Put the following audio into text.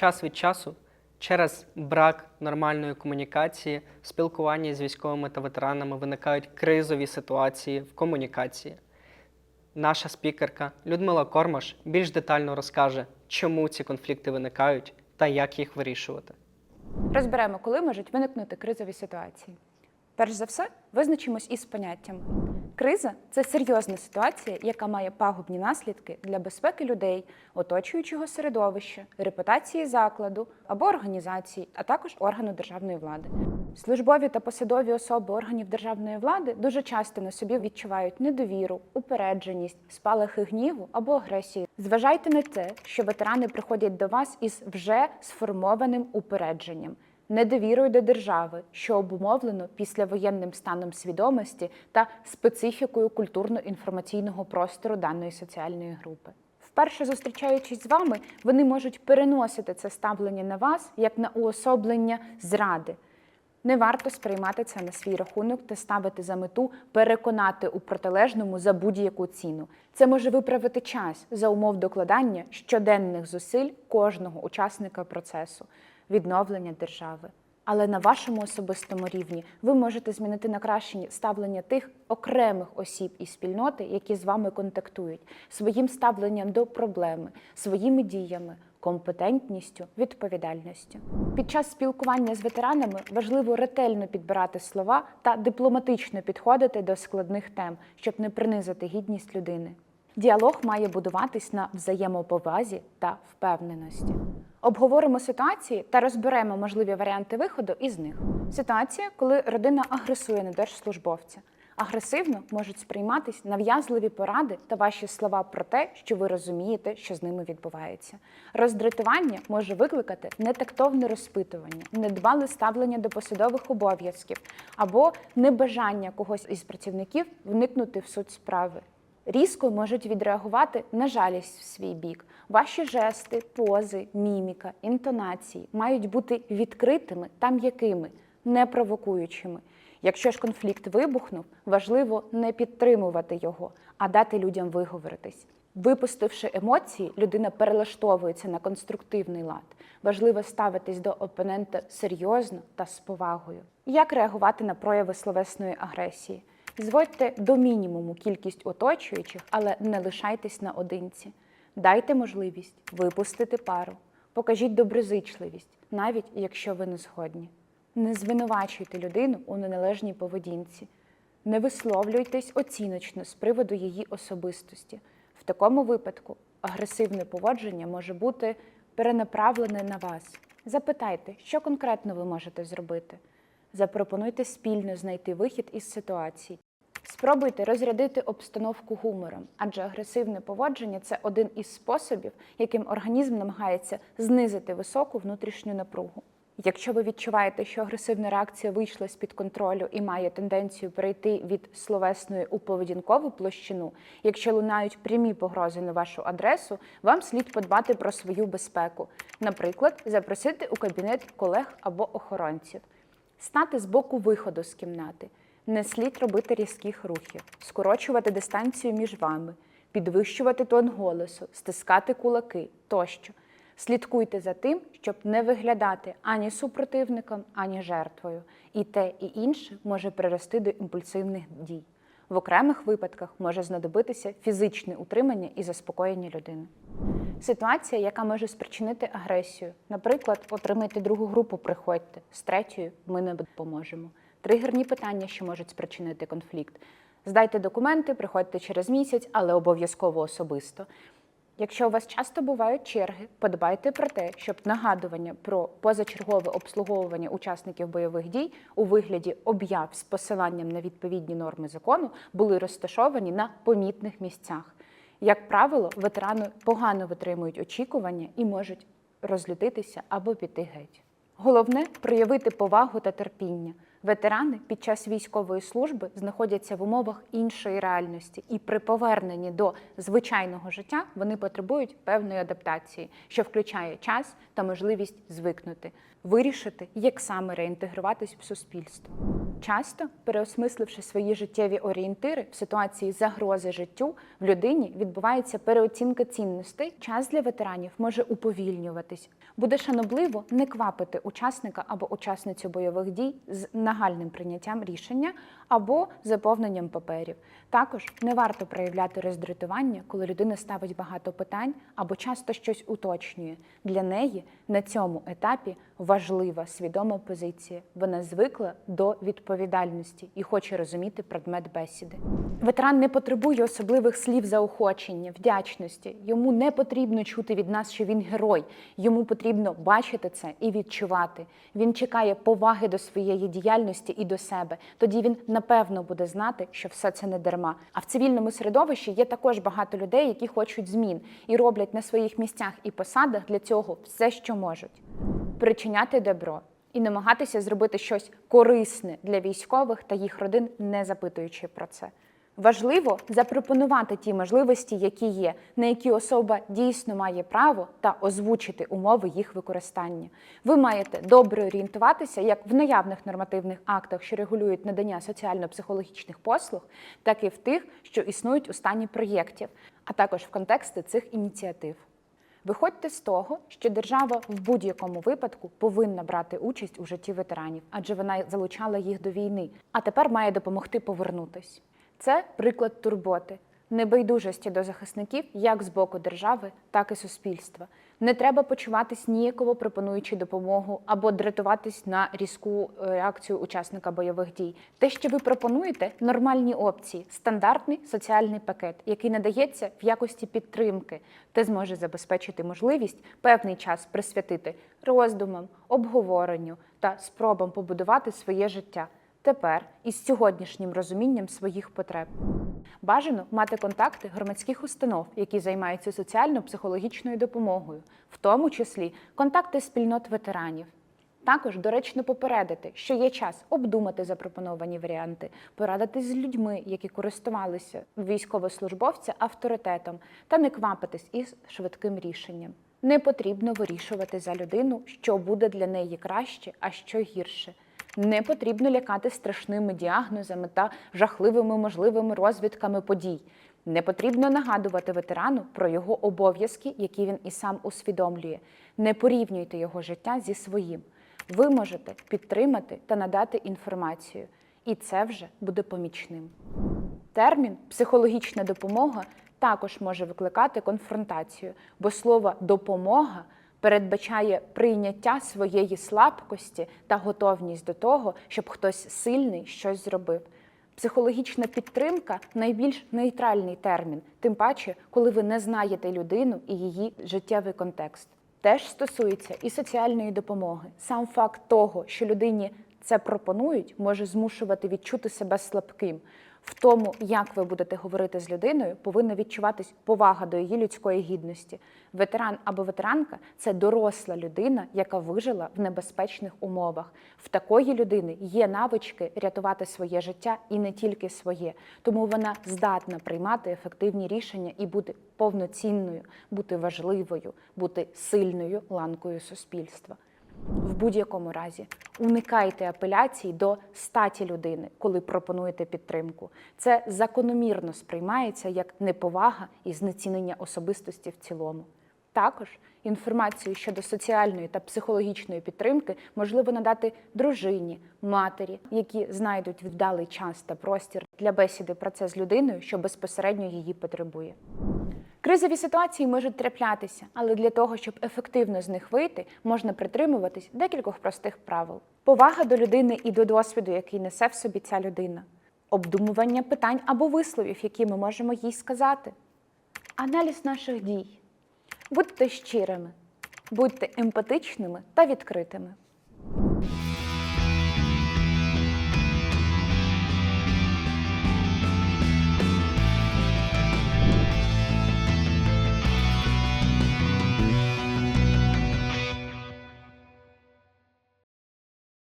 час від часу через брак нормальної комунікації, спілкування з військовими та ветеранами виникають кризові ситуації в комунікації. Наша спікерка Людмила Кормаш більш детально розкаже, чому ці конфлікти виникають та як їх вирішувати. Розберемо, коли можуть виникнути кризові ситуації. Перш за все, визначимось із поняттями. Криза це серйозна ситуація, яка має пагубні наслідки для безпеки людей, оточуючого середовища, репутації закладу або організації, а також органу державної влади. Службові та посадові особи органів державної влади дуже часто на собі відчувають недовіру, упередженість, спалахи гніву або агресії. Зважайте на те, що ветерани приходять до вас із вже сформованим упередженням недовірою до держави, що обумовлено післявоєнним станом свідомості та специфікою культурно-інформаційного простору даної соціальної групи. Вперше зустрічаючись з вами, вони можуть переносити це ставлення на вас як на уособлення зради. Не варто сприймати це на свій рахунок та ставити за мету переконати у протилежному за будь-яку ціну. Це може виправити час за умов докладання щоденних зусиль кожного учасника процесу відновлення держави. Але на вашому особистому рівні ви можете змінити на краще ставлення тих окремих осіб і спільноти, які з вами контактують, своїм ставленням до проблеми, своїми діями, компетентністю, відповідальністю. Під час спілкування з ветеранами важливо ретельно підбирати слова та дипломатично підходити до складних тем, щоб не принизити гідність людини. Діалог має будуватись на взаємоповазі та впевненості. Обговоримо ситуації та розберемо можливі варіанти виходу із них. Ситуація, коли родина агресує на держслужбовця. Агресивно можуть сприйматись нав'язливі поради та ваші слова про те, що ви розумієте, що з ними відбувається. Роздратування може викликати нетактовне розпитування, недбале ставлення до посадових обов'язків або небажання когось із працівників вникнути в суть справи. Різко можуть відреагувати на жалість в свій бік. Ваші жести, пози, міміка, інтонації мають бути відкритими та м'якими, не провокуючими. Якщо ж конфлікт вибухнув, важливо не підтримувати його, а дати людям виговоритись. Випустивши емоції, людина перелаштовується на конструктивний лад. Важливо ставитись до опонента серйозно та з повагою. Як реагувати на прояви словесної агресії? Зводьте до мінімуму кількість оточуючих, але не лишайтесь наодинці. Дайте можливість випустити пару, покажіть доброзичливість, навіть якщо ви не згодні. Не звинувачуйте людину у неналежній поведінці, не висловлюйтесь оціночно з приводу її особистості. В такому випадку агресивне поводження може бути перенаправлене на вас. Запитайте, що конкретно ви можете зробити. Запропонуйте спільно знайти вихід із ситуації. Спробуйте розрядити обстановку гумором, адже агресивне поводження це один із способів, яким організм намагається знизити високу внутрішню напругу. Якщо ви відчуваєте, що агресивна реакція вийшла з-під контролю і має тенденцію перейти від словесної у поведінкову площину, якщо лунають прямі погрози на вашу адресу, вам слід подбати про свою безпеку, наприклад, запросити у кабінет колег або охоронців, стати з боку виходу з кімнати. Не слід робити різких рухів, скорочувати дистанцію між вами, підвищувати тон голосу, стискати кулаки тощо. Слідкуйте за тим, щоб не виглядати ані супротивником, ані жертвою. І те, і інше може прирости до імпульсивних дій. В окремих випадках може знадобитися фізичне утримання і заспокоєння людини. Ситуація, яка може спричинити агресію. Наприклад, отримайте другу групу, приходьте, з третьою ми не допоможемо. Тригерні питання, що можуть спричинити конфлікт. Здайте документи, приходьте через місяць, але обов'язково особисто. Якщо у вас часто бувають черги, подбайте про те, щоб нагадування про позачергове обслуговування учасників бойових дій у вигляді об'яв з посиланням на відповідні норми закону були розташовані на помітних місцях. Як правило, ветерани погано витримують очікування і можуть розлютитися або піти геть. Головне проявити повагу та терпіння. Ветерани під час військової служби знаходяться в умовах іншої реальності, і при поверненні до звичайного життя вони потребують певної адаптації, що включає час та можливість звикнути. вирішити, як саме реінтегруватись в суспільство. Часто, переосмисливши свої життєві орієнтири в ситуації загрози життю, в людині відбувається переоцінка цінностей. Час для ветеранів може уповільнюватись. Буде шанобливо не квапити учасника або учасницю бойових дій з нагальним прийняттям рішення або заповненням паперів. Також не варто проявляти роздратування, коли людина ставить багато питань або часто щось уточнює. Для неї на цьому етапі важлива свідома позиція. Вона звикла до відповідальності і хоче розуміти предмет бесіди. Ветеран не потребує особливих слів заохочення, вдячності. Йому не потрібно чути від нас, що він герой. Йому потрібно бачити це і відчувати. Він чекає поваги до своєї діяльності і до себе. Тоді він напевно буде знати, що все це не дарма. А в цивільному середовищі є також багато людей, які хочуть змін і роблять на своїх місцях і посадах для цього все, що можуть. Причиняти добро і намагатися зробити щось корисне для військових та їх родин, не запитуючи про це. Важливо запропонувати ті можливості, які є, на які особа дійсно має право, та озвучити умови їх використання. Ви маєте добре орієнтуватися як в наявних нормативних актах, що регулюють надання соціально-психологічних послуг, так і в тих, що існують у стані проєктів, а також в контексти цих ініціатив. Виходьте з того, що держава в будь-якому випадку повинна брати участь у житті ветеранів, адже вона залучала їх до війни, а тепер має допомогти повернутись. Це приклад турботи, небайдужості до захисників як з боку держави, так і суспільства. Не треба почуватись ніяково, пропонуючи допомогу або дратуватись на різку е, реакцію учасника бойових дій. Те, що ви пропонуєте, нормальні опції, стандартний соціальний пакет, який надається в якості підтримки, те зможе забезпечити можливість певний час присвятити роздумам, обговоренню та спробам побудувати своє життя тепер із сьогоднішнім розумінням своїх потреб. Бажано мати контакти громадських установ, які займаються соціально-психологічною допомогою, в тому числі контакти спільнот ветеранів. Також доречно попередити, що є час обдумати запропоновані варіанти, порадитись з людьми, які користувалися військовослужбовця авторитетом, та не квапитись із швидким рішенням. Не потрібно вирішувати за людину, що буде для неї краще, а що гірше. Не потрібно лякати страшними діагнозами та жахливими можливими розвідками подій. Не потрібно нагадувати ветерану про його обов'язки, які він і сам усвідомлює. Не порівнюйте його життя зі своїм. Ви можете підтримати та надати інформацію, і це вже буде помічним. Термін психологічна допомога також може викликати конфронтацію, бо слово допомога передбачає прийняття своєї слабкості та готовність до того, щоб хтось сильний щось зробив. Психологічна підтримка найбільш нейтральний термін, тим паче, коли ви не знаєте людину і її життєвий контекст. Теж стосується і соціальної допомоги. Сам факт того, що людині це пропонують, може змушувати відчути себе слабким. В тому, як ви будете говорити з людиною, повинна відчуватись повага до її людської гідності. Ветеран або ветеранка це доросла людина, яка вижила в небезпечних умовах. В такої людини є навички рятувати своє життя і не тільки своє. Тому вона здатна приймати ефективні рішення і бути повноцінною, бути важливою, бути сильною ланкою суспільства. В будь-якому разі уникайте апеляцій до статі людини, коли пропонуєте підтримку. Це закономірно сприймається як неповага і знецінення особистості в цілому. Також інформацію щодо соціальної та психологічної підтримки можливо надати дружині, матері, які знайдуть вдалий час та простір для бесіди про це з людиною, що безпосередньо її потребує. Кризові ситуації можуть траплятися, але для того, щоб ефективно з них вийти, можна притримуватись декількох простих правил: повага до людини і до досвіду, який несе в собі ця людина, обдумування питань або висловів, які ми можемо їй сказати, аналіз наших дій. Будьте щирими, будьте емпатичними та відкритими.